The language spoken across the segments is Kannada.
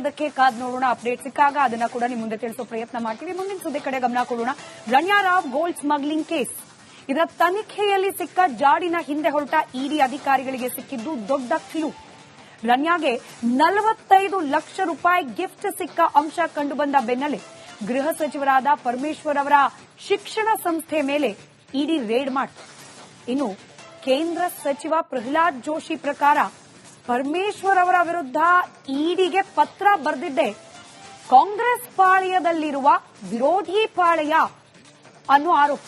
ಇದಕ್ಕೆ ಕಾದ್ ನೋಡೋಣ ಅಪ್ಡೇಟ್ ಸಿಕ್ಕಾಗ ಅದನ್ನ ಕೂಡ ನಿಮ್ ಮುಂದೆ ತಿಳಿಸೋ ಪ್ರಯತ್ನ ಮಾಡ್ತೀವಿ. ಮುಂದಿನ ಸುದ್ದಿ ಕಡೆ ಗಮನ ಕೊಡೋಣ. ರಣ್ಯಾರಾವ್ ಗೋಲ್ಡ್ ಸ್ಮಗ್ಲಿಂಗ್ ಕೇಸ್ ಇದರ ತನಿಖೆಯಲ್ಲಿ ಸಿಕ್ಕ ಜಾಡಿನ ಹಿಂದೆ ಹೊರಟ ಇಡಿ ಅಧಿಕಾರಿಗಳಿಗೆ ಸಿಕ್ಕಿದ್ದು ದೊಡ್ಡ ಕ್ಲೂ ರನ್ಯಾಗೆ ನಲವತ್ತೈದು ಲಕ್ಷ ರೂಪಾಯಿ ಗಿಫ್ಟ್ ಸಿಕ್ಕ ಅಂಶ ಕಂಡುಬಂದ ಬೆನ್ನಲ್ಲೇ ಗೃಹ ಸಚಿವರಾದ ಪರಮೇಶ್ವರ್ ಅವರ ಶಿಕ್ಷಣ ಸಂಸ್ಥೆ ಮೇಲೆ ಇಡಿ ರೇಡ್ ಮಾಡಿತು ಇನ್ನು ಕೇಂದ್ರ ಸಚಿವ ಪ್ರಹ್ಲಾದ್ ಜೋಶಿ ಪ್ರಕಾರ ಪರಮೇಶ್ವರ್ ಅವರ ವಿರುದ್ಧ ಇಡಿಗೆ ಪತ್ರ ಬರೆದಿದ್ದೆ. ಕಾಂಗ್ರೆಸ್ ಪಾಳ್ಯದಲ್ಲಿರುವ ವಿರೋಧಿ ಪಾಳೆಯ ಅನ್ನೋ ಆರೋಪ.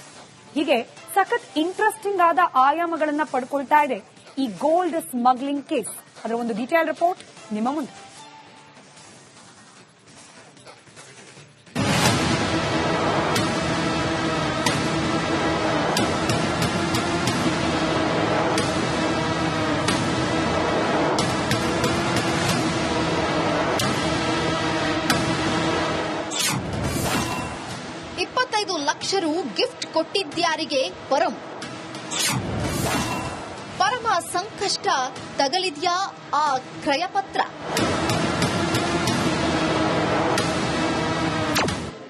ಹೀಗೆ ಸಖತ್ ಇಂಟ್ರೆಸ್ಟಿಂಗ್ ಆದ ಆಯಾಮಗಳನ್ನು ಪಡ್ಕೊಳ್ತಾ ಇದೆ ಈ ಗೋಲ್ಡ್ ಸ್ಮಗ್ಲಿಂಗ್ ಕೇಸ್ ಅದರ ಒಂದು ಡೀಟೇಲ್ ರಿಪೋರ್ಟ್ ನಿಮ್ಮ ಮುಂದೆ. ಇಪ್ಪತ್ತೈದು ಲಕ್ಷ ರು ಗಿಫ್ಟ್ ಕೊಟ್ಟಿದ್ಯಾರಿಗೆ ಪರಂ. ಪರಮ ಸಂಕಷ್ಟ ತಗಲಿದ್ಯಾ ಆ ಕ್ರಯಪತ್ರ?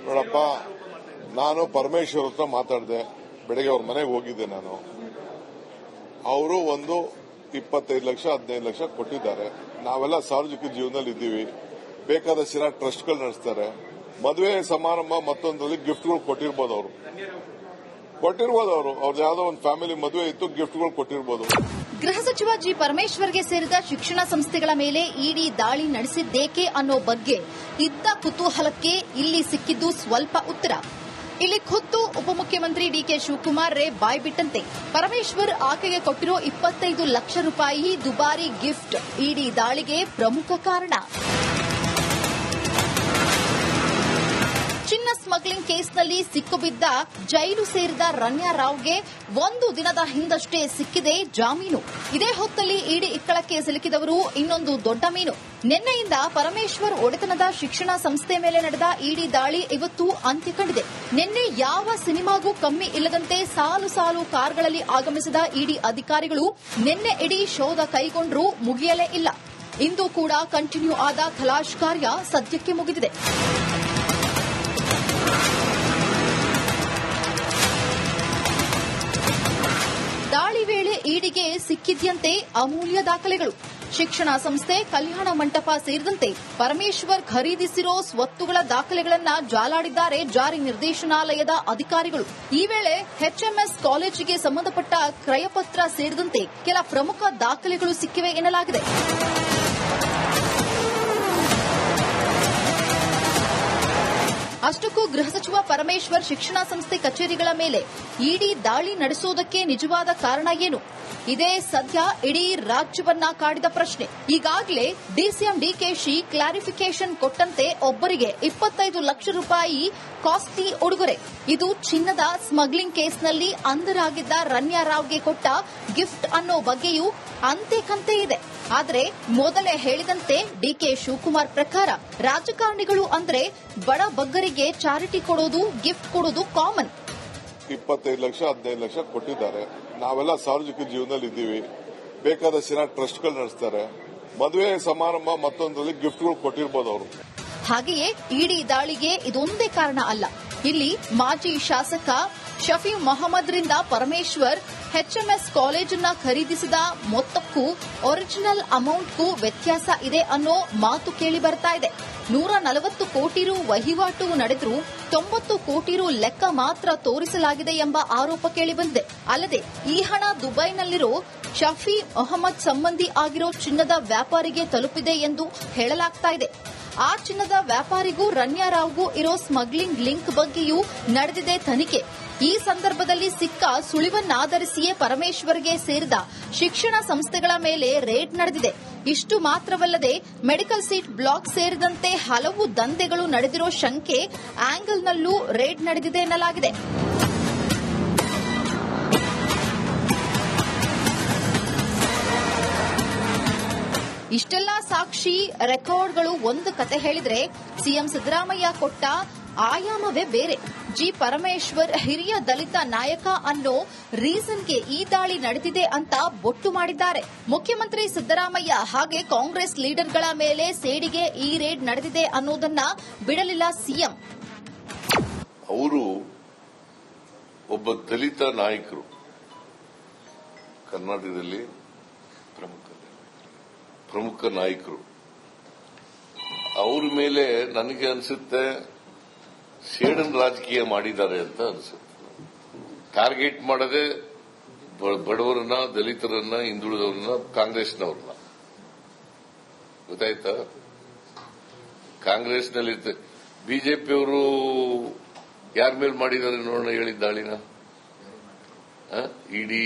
ನೋಡಪ್ಪ, ನಾನು ಪರಮೇಶ್ವರ್ ಹತ್ರ ಮಾತಾಡಿದೆ, ಬೆಳಗ್ಗೆ ಅವ್ರ ಮನೆಗೆ ಹೋಗಿದ್ದೆ ನಾನು. ಅವರು ಒಂದು ಇಪ್ಪತ್ತೈದು ಲಕ್ಷ, ಹದಿನೈದು ಲಕ್ಷ ಕೊಟ್ಟಿದ್ದಾರೆ. ನಾವೆಲ್ಲ ಸಾರ್ವಜನಿಕ ಜೀವನದಲ್ಲಿ ಇದ್ದೀವಿ ಬೇಕಾದ ಸಿರಾ ಟ್ರಸ್ಟ್ಗಳು ನಡೆಸ್ತಾರೆ. ಮದುವೆ ಸಮಾರಂಭ ಮತ್ತೊಂದರಲ್ಲಿ ಗಿಫ್ಟ್ಗಳು ಕೊಟ್ಟಿರ್ಬೋದು ಅವರು. ಕೊಟ್ಟಿರ್ಬೋದು ಅವರು. ಅವ್ರದ್ದು ಯಾವುದೋ ಒಂದು ಫ್ಯಾಮಿಲಿ ಮದುವೆ ಇತ್ತು, ಗಿಫ್ಟ್ಗಳು ಕೊಟ್ಟಿರ್ಬೋದು. ಗೃಹ ಸಚಿವ ಜಿ ಪರಮೇಶ್ವರ್ಗೆ ಸೇರಿದ ಶಿಕ್ಷಣ ಸಂಸ್ಥೆಗಳ ಮೇಲೆ ಇಡಿ ದಾಳಿ ನಡೆಸಿದ್ದೇಕೆ ಅನ್ನೋ ಬಗ್ಗೆ ಇದ್ದ ಕುತೂಹಲಕ್ಕೆ ಇಲ್ಲಿ ಸಿಕ್ಕಿದ್ದು ಸ್ವಲ್ಪ ಉತ್ತರ. ಇಲ್ಲಿ ಖುದ್ದು ಉಪಮುಖ್ಯಮಂತ್ರಿ ಡಿಕೆ ಶಿವಕುಮಾರ್ ರೇ ಬಾಯ್ಬಿಟ್ಟಂತೆ ಪರಮೇಶ್ವರ್ ಆಕೆಗೆ ಕೊಟ್ಟಿರೋ ಇಪ್ಪತ್ತೈದು ಲಕ್ಷ ರೂಪಾಯಿ ದುಬಾರಿ ಗಿಫ್ಟ್, ಇಡಿ ದಾಳಿಗೆ ಪ್ರಮುಖ ಕಾರಣ. ಚಿನ್ನ ಸ್ಮಗ್ಲಿಂಗ್ ಕೇಸ್ನಲ್ಲಿ ಸಿಕ್ಕುಬಿದ್ದ ಜೈಲು ಸೇರಿದ ರಣ್ಯಾ ರಾವ್ಗೆ ಒಂದು ದಿನದ ಹಿಂದಷ್ಟೇ ಸಿಕ್ಕಿದೆ ಜಾಮೀನು. ಇದೇ ಹೊತ್ತಲ್ಲಿ ಇಡಿ ಇಕ್ಕಳಕ್ಕೆ ಸಿಲುಕಿದವರು ಇನ್ನೊಂದು ದೊಡ್ಡ ಮೀನು. ನಿನ್ನೆಯಿಂದ ಪರಮೇಶ್ವರ್ ಒಡೆತನದ ಶಿಕ್ಷಣ ಸಂಸ್ಥೆ ಮೇಲೆ ನಡೆದ ಇಡಿ ದಾಳಿ ಇವತ್ತು ಅಂತ್ಯ ಕಂಡಿದೆ. ನಿನ್ನೆ ಯಾವ ಸಿನಿಮಾಗೂ ಕಮ್ಮಿ ಇಲ್ಲದಂತೆ ಸಾಲು ಸಾಲು ಕಾರ್ಗಳಲ್ಲಿ ಆಗಮಿಸಿದ ಇಡಿ ಅಧಿಕಾರಿಗಳು ನಿನ್ನೆ ಇಡೀ ಶೋಧ ಕೈಗೊಂಡರೂ ಮುಗಿಯಲೇ ಇಲ್ಲ. ಇಂದು ಕೂಡ ಕಂಟಿನ್ಯೂ ಆದ ಖಲಾಶ್ ಕಾರ್ಯ ಸದ್ಯಕ್ಕೆ ಮುಗಿದಿದೆ. ಇಡಿಗೆ ಸಿಕ್ಕಿದ್ಯಂತೆ ಅಮೂಲ್ಯ ದಾಖಲೆಗಳು. ಶಿಕ್ಷಣ ಸಂಸ್ಥೆ, ಕಲ್ಯಾಣ ಮಂಟಪ ಸೇರಿದಂತೆ ಪರಮೇಶ್ವರ್ ಖರೀದಿಸಿರೋ ಸ್ವತ್ತುಗಳ ದಾಖಲೆಗಳನ್ನ ಜಾಲಾಡಿದ್ದಾರೆ ಜಾರಿ ನಿರ್ದೇಶನಾಲಯದ ಅಧಿಕಾರಿಗಳು. ಈ ವೇಳೆ ಎಚ್ಎಂಎಸ್ ಕಾಲೇಜಿಗೆ ಸಂಬಂಧಪಟ್ಟ ಕ್ರಯಪತ್ರ ಸೇರಿದಂತೆ ಕೆಲ ಪ್ರಮುಖ ದಾಖಲೆಗಳು ಸಿಕ್ಕಿವೆ ಎನ್ನಲಾಗಿದೆ. ಅಷ್ಟಕ್ಕೂ ಗೃಹ ಸಚಿವ ಪರಮೇಶ್ವರ್ ಶಿಕ್ಷಣ ಸಂಸ್ಥೆ ಕಚೇರಿಗಳ ಮೇಲೆ ಇಡಿ ದಾಳಿ ನಡೆಸುವುದಕ್ಕೆ ನಿಜವಾದ ಕಾರಣ ಏನು? ಇದೇ ಸದ್ಯ ಇಡೀ ರಾಜ್ಯವನ್ನ ಕಾಡಿದ ಪ್ರಶ್ನೆ. ಈಗಾಗಲೇ ಡಿಸಿಎಂ ಡಿಕೆಶಿ ಕ್ಲಾರಿಫಿಕೇಶನ್ ಕೊಟ್ಟಂತೆ ಒಬ್ಬರಿಗೆ ಇಪ್ಪತ್ತೈದು ಲಕ್ಷ ರೂಪಾಯಿ ಕಾಸ್ಟ್ಲಿ ಉಡುಗೊರೆ. ಇದು ಚಿನ್ನದ ಸ್ಮಗ್ಲಿಂಗ್ ಕೇಸ್ನಲ್ಲಿ ಅಂಧರಾಗಿದ್ದ ರನ್ಯಾ ರಾವ್ಗೆ ಕೊಟ್ಟ ಗಿಫ್ಟ್ ಅನ್ನೋ ಬಗ್ಗೆಯೂ ಅಂತೆ ಕಂತೆ ಇದೆ. ಆದರೆ ಮೊದಲೇ ಹೇಳಿದಂತೆ ಡಿಕೆ ಶಿವಕುಮಾರ್ ಪ್ರಕಾರ ರಾಜಕಾರಣಿಗಳು ಅಂದ್ರೆ ಬಡ ಬಗ್ಗರಿಗೆ ಚಾರಿಟಿ ಕೊಡೋದು ಗಿಫ್ಟ್ ಕೊಡೋದು ಕಾಮನ್. ಇಪ್ಪತ್ತೈದು ಲಕ್ಷ ಹದಿನೈದು ಲಕ್ಷ ಕೊಟ್ಟಿದ್ದಾರೆ. ನಾವೆಲ್ಲ ಸಾರ್ವಜನಿಕ ಜೀವನದಲ್ಲಿ ಇದ್ದೀವಿ ಬೇಕಾದ ಸಿನ ಟ್ರಸ್ಟ್ಗಳು ನಡೆಸ್ತಾರೆ. ಮದುವೆ ಸಮಾರಂಭ ಮತ್ತೊಂದರಲ್ಲಿ ಗಿಫ್ಟ್ಗಳು ಕೊಟ್ಟಿರ್ಬೋದು ಅವರು. ಹಾಗೆಯೇ ಇಡಿ ದಾಳಿಗೆ ಇದೊಂದೇ ಕಾರಣ ಅಲ್ಲ. ಇಲ್ಲಿ ಮಾಜಿ ಶಾಸಕ ಶಫಿ ಮೊಹಮ್ಮದ್ರಿಂದ ಪರಮೇಶ್ವರ್ ಎಚ್ಎಂಎಸ್ ಕಾಲೇಜನ್ನ ಖರೀದಿಸಿದ ಮೊತ್ತಕ್ಕೂ ಒರಿಜಿನಲ್ ಅಮೌಂಟ್ಗೂ ವ್ಯತ್ಯಾಸ ಇದೆ ಅನ್ನೋ ಮಾತು ಕೇಳಿ ಬರ್ತಾ ಇದೆ. ನೂರ ನಲವತ್ತು ಕೋಟಿ ರು ವಹಿವಾಟು ನಡೆದರೂ ತೊಂಬತ್ತು ಕೋಟಿ ರು ಲೆಕ್ಕ ಮಾತ್ರ ತೋರಿಸಲಾಗಿದೆ ಎಂಬ ಆರೋಪ ಕೇಳಿಬಂದಿದೆ ಅಲ್ಲದೆ ಈ ಹಣ ದುಬೈನಲ್ಲಿರೋ ಶಫಿ ಅಹಮದ್ ಸಂಬಂಧಿ ಆಗಿರೋ ಚಿನ್ನದ ವ್ಯಾಪಾರಿಗೆ ತಲುಪಿದೆ ಎಂದು ಹೇಳಲಾಗ್ತಾ ಇದೆ. ಆ ಚಿನ್ನದ ವ್ಯಾಪಾರಿಗೂ ರನ್ಯಾ ರಾವ್ಗೂ ಇರೋ ಸ್ಮಗ್ಲಿಂಗ್ ಲಿಂಕ್ ಬಗ್ಗೆಯೂ ನಡೆದಿದೆ ತನಿಖೆ. ಈ ಸಂದರ್ಭದಲ್ಲಿ ಸಿಕ್ಕ ಸುಳಿವನ್ನಾಧರಿಸಿಯೇ ಪರಮೇಶ್ವರ್ಗೆ ಸೇರಿದ ಶಿಕ್ಷಣ ಸಂಸ್ಥೆಗಳ ಮೇಲೆ ರೇಡ್ ನಡೆದಿದೆ. ಇಷ್ಟು ಮಾತ್ರವಲ್ಲದೆ ಮೆಡಿಕಲ್ ಸೀಟ್ ಬ್ಲಾಕ್ ಸೇರಿದಂತೆ ಹಲವು ದಂಧೆಗಳು ನಡೆದಿರೋ ಶಂಕೆ ಆಂಗಲ್ನಲ್ಲೂ ರೇಡ್ ನಡೆದಿದೆ ಎನ್ನಲಾಗಿದೆ. ಇಷ್ಟೆಲ್ಲ ಸಾಕ್ಷಿ ರೆಕಾರ್ಡ್ಗಳು ಒಂದು ಕತೆ ಹೇಳಿದ್ರೆ ಸಿಎಂ ಸಿದ್ದರಾಮಯ್ಯ ಕೊಟ್ಟ ಆಯಾಮವೇ ಬೇರೆ. ಜಿ ಪರಮೇಶ್ವರ್ ಹಿರಿಯ ದಲಿತ ನಾಯಕ ಅನ್ನೋ ರೀಸನ್ಗೆ ಈ ದಾಳಿ ನಡೆದಿದೆ ಅಂತ ಬೊಟ್ಟು ಮಾಡಿದ್ದಾರೆ. ಮುಖ್ಯಮಂತ್ರಿ ಸಿದ್ದರಾಮಯ್ಯ ಹಾಗೆ ಕಾಂಗ್ರೆಸ್ ಲೀಡರ್ಗಳ ಮೇಲೆ ಸೇಡಿಗೆ ಈ ರೇಡ್ ನಡೆದಿದೆ ಅನ್ನೋದನ್ನ ಬಿಡಲಿಲ್ಲ ಸಿಎಂ. ಅವರು ಒಬ್ಬ ದಲಿತ ನಾಯಕರು ಕರ್ನಾಟಕದಲ್ಲಿ ಪ್ರಮುಖ ನಾಯಕರು. ಅವ್ರ ಮೇಲೆ ನನಗೆ ಅನ್ಸುತ್ತೆ ಸೇಡನ್ ರಾಜಕೀಯ ಮಾಡಿದ್ದಾರೆ ಅಂತ ಅನಿಸುತ್ತೆ. ಟಾರ್ಗೆಟ್ ಮಾಡದೆ ಬಡವರನ್ನ, ದಲಿತರನ್ನ, ಹಿಂದುಳಿದವರನ್ನ, ಕಾಂಗ್ರೆಸ್ನವ್ರನ್ನ. ಗೊತ್ತಾಯ್ತಾ? ಕಾಂಗ್ರೆಸ್ನಲ್ಲಿ ಬಿಜೆಪಿಯವರು ಯಾರ ಮೇಲೆ ಮಾಡಿದ್ದಾರೆ ನೋಡೋಣ ಹೇಳಿದ ದಾಳಿನ? ಇಡಿ,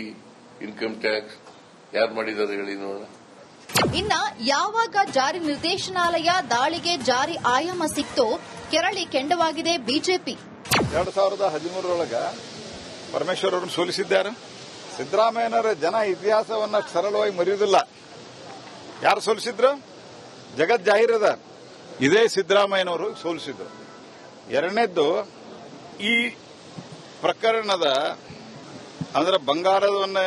ಇನ್ಕಮ್ ಟ್ಯಾಕ್ಸ್, ಯಾರು ಮಾಡಿದ್ದಾರೆ ಹೇಳಿ ನೋಡೋಣ? ಇನ್ನ ಯಾವಾಗ ಜಾರಿ ನಿರ್ದೇಶನಾಲಯ ದಾಳಿಗೆ ಜಾರಿ ಆಯಾಮ ಸಿಕ್ತೋ ಕೆರಳಿ ಕೆಂಡವಾಗಿದೆ ಬಿಜೆಪಿ. ಎರಡ್ ಸಾವಿರದ ಹದಿಮೂರರೊಳಗ ಪರಮೇಶ್ವರ್ ಅವರನ್ನು ಸೋಲಿಸಿದ್ದಾರೆ. ಸಿದ್ದರಾಮಯ್ಯನವರ ಜನ ಇತಿಹಾಸವನ್ನ ಸರಳವಾಗಿ ಮರೆಯುವುದಿಲ್ಲ. ಯಾರು ಸೋಲಿಸಿದ್ರು? ಜಗತ್ ಜಾಹೀರದ ಇದೇ ಸಿದ್ದರಾಮಯ್ಯನವರು ಸೋಲಿಸಿದ್ರು. ಎರಡನೇದ್ದು, ಈ ಪ್ರಕರಣದ ಅಂದ್ರೆ ಬಂಗಾರವನ್ನ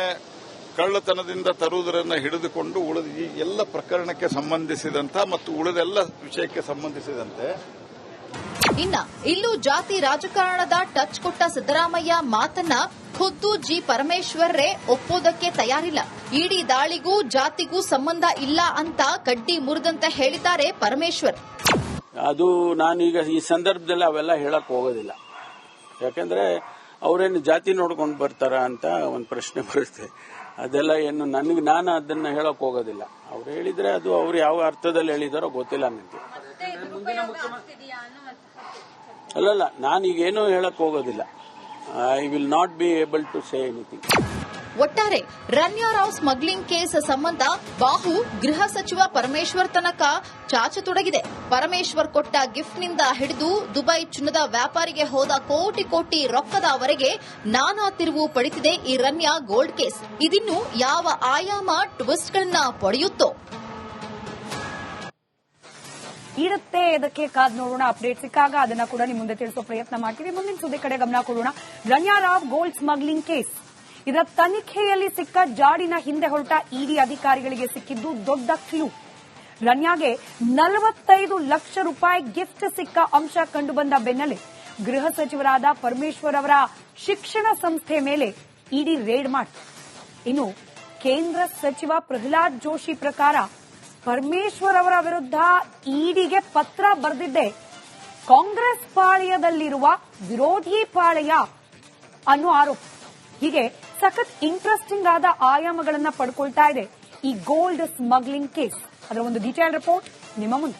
ಕಳ್ಳತನದಿಂದ ತರುವುದರನ್ನ ಹಿಡಿದುಕೊಂಡು ಉಳಿದ ಈ ಎಲ್ಲ ಪ್ರಕರಣಕ್ಕೆ ಸಂಬಂಧಿಸಿದಂತ ಮತ್ತು ಉಳಿದೆಲ್ಲ ವಿಷಯಕ್ಕೆ ಸಂಬಂಧಿಸಿದಂತೆ ಇನ್ನ ಇಲ್ಲೂ ಜಾತಿ ರಾಜಕಾರಣದ ಟಚ್ ಕೊಟ್ಟ ಸಿದ್ದರಾಮಯ್ಯ ಮಾತನ್ನ ಖುದ್ದು ಜಿ ಪರಮೇಶ್ವರ್ರೇ ಒಪ್ಪೋದಕ್ಕೆ ತಯಾರಿಲ್ಲ. ಇಡೀ ದಾಳಿಗೂ ಜಾತಿಗೂ ಸಂಬಂಧ ಇಲ್ಲ ಅಂತ ಕಡ್ಡಿ ಮುರಿದಂತೆ ಹೇಳಿದ್ದಾರೆ ಪರಮೇಶ್ವರ್. ಅದು ನಾನೀಗ ಈ ಸಂದರ್ಭದಲ್ಲಿ ಅವೆಲ್ಲ ಹೇಳಕ್ ಹೋಗೋದಿಲ್ಲ. ಯಾಕಂದ್ರೆ ಅವರೇನು ಜಾತಿ ನೋಡ್ಕೊಂಡು ಬರ್ತಾರ ಅಂತ ಒಂದು ಪ್ರಶ್ನೆ ಬರುತ್ತೆ. ಅದೆಲ್ಲ ಏನು ನನಗೆ ನಾನು ಅದನ್ನ ಹೇಳಕ್ ಹೋಗೋದಿಲ್ಲ. ಅವ್ರು ಹೇಳಿದ್ರೆ ಅದು ಅವ್ರು ಯಾವ ಅರ್ಥದಲ್ಲಿ ಹೇಳಿದಾರೋ ಗೊತ್ತಿಲ್ಲ ನನಗೆ ಅಲ್ಲಲ್ಲ ನಾನೀಗೇನು ಹೇಳಕ್ ಹೋಗೋದಿಲ್ಲ. I will not be able to say anything ಒಟ್ಟಾರೆ ರನ್ಯಾರಾವ್ ಸ್ಮಗ್ಲಿಂಗ್ ಕೇಸ್ ಸಂಬಂಧ ಬಾಹು ಗೃಹ ಸಚಿವ ಪರಮೇಶ್ವರ್ ತನಕ ಚಾಚತೊಡಗಿದೆ ಪರಮೇಶ್ವರ್ ಕೊಟ್ಟ ಗಿಫ್ಟ್ನಿಂದ ಹಿಡಿದು ದುಬೈ ಚಿನ್ನದ ವ್ಯಾಪಾರಿಗೆ ಹೋದ ಕೋಟಿ ಕೋಟಿ ರೊಕ್ಕದವರೆಗೆ ನಾನಾ ತಿರುವು ಪಡಿತಿದೆ ಈ ರನ್ಯಾ ಗೋಲ್ಡ್ ಕೇಸ್. ಇದಿನ್ನು ಯಾವ ಆಯಾಮ ಟ್ವಿಸ್ಟ್ಗಳನ್ನ ಪಡೆಯುತ್ತೋ? ಇರುತ್ತೆ, ಇದಕ್ಕೆ ಕಾದ್ ನೋಡೋಣ, ಅಪ್ಡೇಟ್ ಸಿಕ್ಕಾಗ ಅದನ್ನ ಕೂಡ ನಿಮ್ಮ ಮುಂದೆ ತಿಳಿಸೋ ಪ್ರಯತ್ನ ಮಾಡ್ತೀವಿ. ಮುಂದಿನ ಸುದ್ದಿ ಕಡೆ ಗಮನ ಕೊಡೋಣ. Ranya Rao gold smuggling case. ಇದರ ತನಿಖೆಯಲ್ಲಿ ಸಿಕ್ಕ ಜಾಡಿನ ಹಿಂದೆ ಹೊರಟ ಇಡಿ ಅಧಿಕಾರಿಗಳಿಗೆ ಸಿಕ್ಕಿದ್ದು ದೊಡ್ಡ ಕ್ಲೂ ರನ್ಯಾಗೆ ನಲವತ್ತೈದು ಲಕ್ಷ ರೂಪಾಯಿ ಗಿಫ್ಟ್ ಸಿಕ್ಕ ಅಂಶ ಕಂಡುಬಂದ ಬೆನ್ನಲ್ಲೇ ಗೃಹ ಸಚಿವರಾದ ಪರಮೇಶ್ವರ್ ಅವರ ಶಿಕ್ಷಣ ಸಂಸ್ಥೆ ಮೇಲೆ ಇಡಿ ರೇಡ್ ಮಾಡಿತು. ಇನ್ನು ಕೇಂದ್ರ ಸಚಿವ ಪ್ರಹ್ಲಾದ್ ಜೋಶಿ ಪ್ರಕಾರ ಪರಮೇಶ್ವರ್ ಅವರ ವಿರುದ್ಧ ಇಡಿಗೆ ಪತ್ರ ಬರೆದಿದ್ದೆ. ಕಾಂಗ್ರೆಸ್ ಪಾಳ್ಯದಲ್ಲಿರುವ ವಿರೋಧಿ ಪಾಳಯ ಅನ್ನೋ ಆರೋಪ. ಹೀಗೆ ಸಖತ್ ಇಂಟ್ರೆಸ್ಟಿಂಗ್ ಆದ ಆಯಾಮಗಳನ್ನ ಪಡ್ಕೊಳ್ತಾ ಇದೆ. ಈ ಗೋಲ್ಡ್ ಸ್ಮಗ್ಲಿಂಗ್ ಕೇಸ್ ಅದರ ಒಂದು ಡೀಟೇಲ್ ರಿಪೋರ್ಟ್ ನಿಮ್ಮ ಮುಂದೆ.